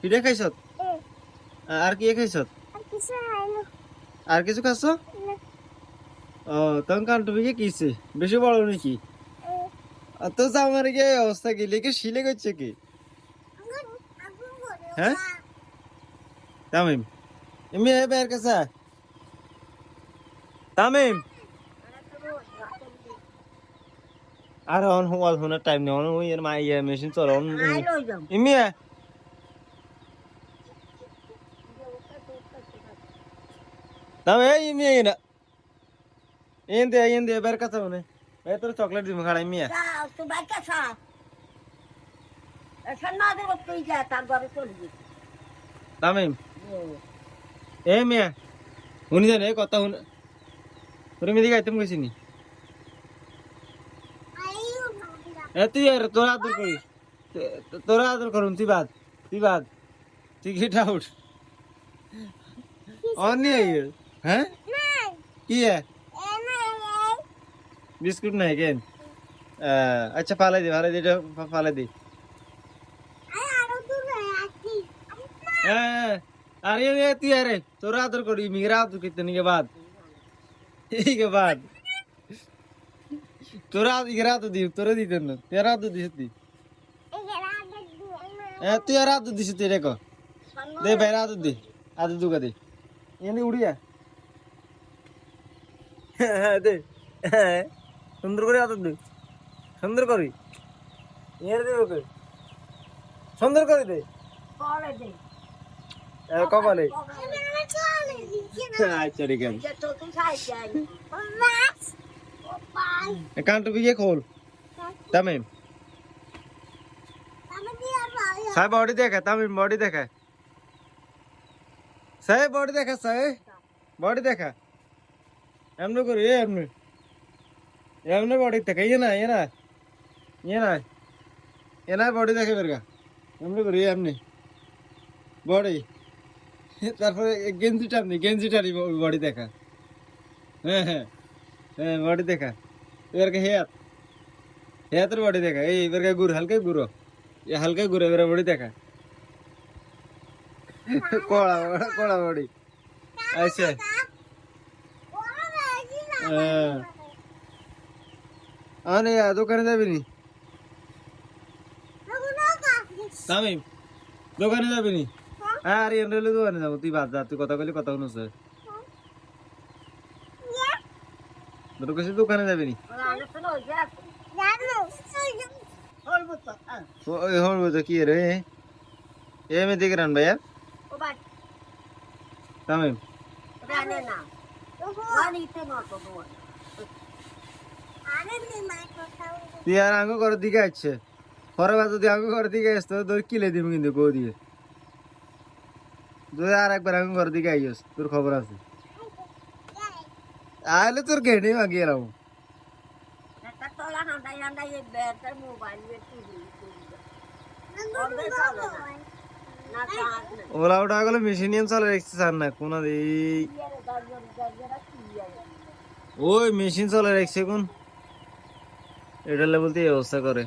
পিঠে খাইছ আর কি খাইছ আর কিছু খাচ্ছ ও তখন কান তুমি কি কিছে? বেশি বড় নাকি? তো আমার কি অবস্থা কি? লেগে শিলে করছে কি? হ্যাঁ? তামিম এমনি বের কাছে তামিম! আর হন হুয়াল হুনার টাইম নেই ওই এর মা ইয়া মেশিন চলে অন ইমিয়া। দাম এই ইমিয়া ইনা এন দে এন দে বের কাছে মনে এই তোর চকলেট দিম খাড়া ইমিয়া। তুই বাইর কাছে এখন না দেব তুই যা তার চলে গেছি এ মিয়া শুনি জানে কথা শুনে তুমি দিকে আইতেম গেছিনি এ তুই আর তোরা আদর করি তো- তোরা আদর করুন তুই বাদ তুই বাদ তুই গেট আউট অনি হ্যাঁ কি হ্যাঁ বিস্কুট নাই কেন আহ, আচ্ছা ফালাই দে ফালাই দে এটা ফা- ফালাই দে হ্যাঁ अरे ये तू अरे तोरा आदर करी मेरा आदर कितने के बाद ठीक है बाद তোরা এরা তো দিব তোরা দিতেন না এরা তো দিস তুই হ্যাঁ তুই এরা তো দিস তুই রেখ। দে বেড়া তো দি আদে দুগা দে। এনে উড়িয়া। হ্যাঁ, দে। হ্যাঁ সুন্দর করে আদর দি। সুন্দর করি। এর দে ওকে। সুন্দর করে দে। কলে দে। কপালে। আচ্ছা ঠিক আছে। কান টুপি গিয়ে খোল তামিম সাই বডি দেখা তামিম বডি দেখা সাই বডি দেখা সাই বডি দেখা এমনি করি এ এমনি এমনি বডি দেখা ইয়ে না ইয়ে না ইয়ে না এ না বডি দেখে বেরগা এমনি করি এমনি বডি তারপরে এ গেঞ্জি টানি গেঞ্জি টানি বডি দেখা হ্যাঁ হ্যাঁ হ্যাঁ বডি দেখা। এবার হেয়াত? হেয়াতের বডি দেখা। এই এবার গুড় হালকা গুঁড়ো। এ হালকা গুঁড়ো এবার বডি দেখা। কড়া কড়া বডি। আচ্ছা। হ্যাঁ। আরে দোকানে যাবি নি? তামিম দোকানে যাবি নি? হ্যাঁ। আরে এন্ডলে দোকানে যাব। তুই বাদ যা তুই কথা বলি কথা শুনছে তোর কাছে দোকানে যাবি নি? ওই বলতো কি রে? এ মে দেখে রান ভাইয়া। তামিম তুই আর আঙ্গু করে দিকে আসছে পরে বার যদি আঙ্গু করে দিকে আসতো তোর কিলে দিবি কিন্তু কো দিয়ে তুই আর একবার আঙ্গু করে দিকে আইস তোর খবর আছে। আইলে তোর গেড়ে মাগিয়ে এলাম ওলা ওটা গেলে মেশিনিয়াম চলে রেখেছে স্যার না কোন এই ওই মেশিন চলে রেখেছে কোন এটা দিয়ে অবস্থা করে